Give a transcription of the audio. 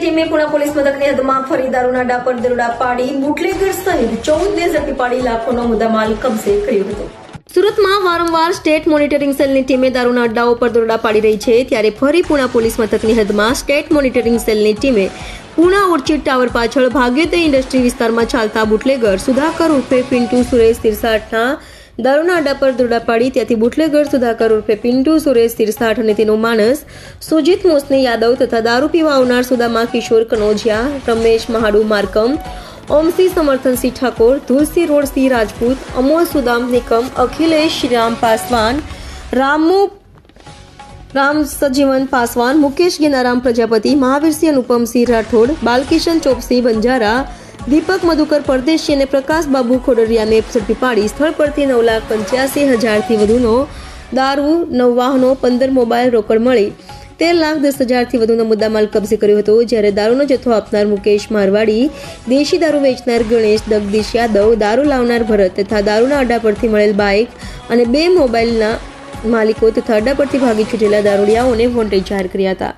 ટીમે પુણા પોલીસ મથકની હદમાં ફરી અડ્ડા દરોડા પાડી બુટલેગર સહિત ચૌદ ને ઝડપી પાડી લાખોનો મુદ્દામાલ કબજે કર્યો હતો. સુરતમાં વારંવાર સ્ટેટ મોનિટરિંગ સેલની ટીમે દારૂના અડ્ડાઓ પર દરોડા પાડી રહી છે, ત્યારે ફરી પુણા પોલીસ મથકની હદમાં સ્ટેટ મોનિટરિંગ સેલની ટીમે પુણા ઓર્ચિડ ટાવર પાછળ ભાગ્યતે ઇન્ડસ્ટ્રી વિસ્તારમાં ચાલતા બુટલેગર સુધાકર ઉર્ફે પિન્ટુ સુરેશ તિરસાટના દારૂના અડ્ડા પર દરોડા પાડી ત્યાંથી બુટલેગર સુધાકર ઉર્ફે પિન્ટુ સુરેશ તિરસાઠ અને તેનો માણસ સુજીત મોસને યાદવ તથા દારૂ પીવા આવનાર સુદામા કિશોર કનોજિયા, રમેશ મહાડુ માર્કમ, ઓમસી સમર્થનસિંહ ઠાકોર ધુલસી રોડસિંહ રાજપૂત, અમોલ સુદામ નિકમ, અખિલેશ શ્રીરામ પાસવાન, રામુ રામ સજીવન પાસવાન, મુકેશ ગેનારામ પ્રજાપતિ, મહાવીરસિંહ અનુપમસિંહ રાઠોડ, બાલકિશન ચોપસિંહ બંજારા દીપક, મધુકર પરદેશી અને પ્રકાશ બાબુ ખોડરિયાને ઝડપી પાડી સ્થળ પરથી નવ લાખ પંચ્યાસી હજારથી વધુનો દારૂ, નવ વાહનો, પંદર મોબાઈલ રોકડ મળી. તેર લાખ દસ હજારથી વધુનો મુદ્દામાલ કબજે કર્યો હતો, જ્યારે દારૂનો જથ્થો આપનાર મુકેશ મારવાડી, દેશી દારૂ વેચનાર ગણેશ જગદીશ યાદવ, દારૂ લાવનાર ભરત તથા દારૂના અડ્ડા પરથી મળેલ બાઇક અને બે મોબાઈલના માલિકો તથા અડ્ડા પરથી ભાગી છૂટેલા દારૂડિયાઓને વોન્ટેડ જાહેર કર્યા હતા.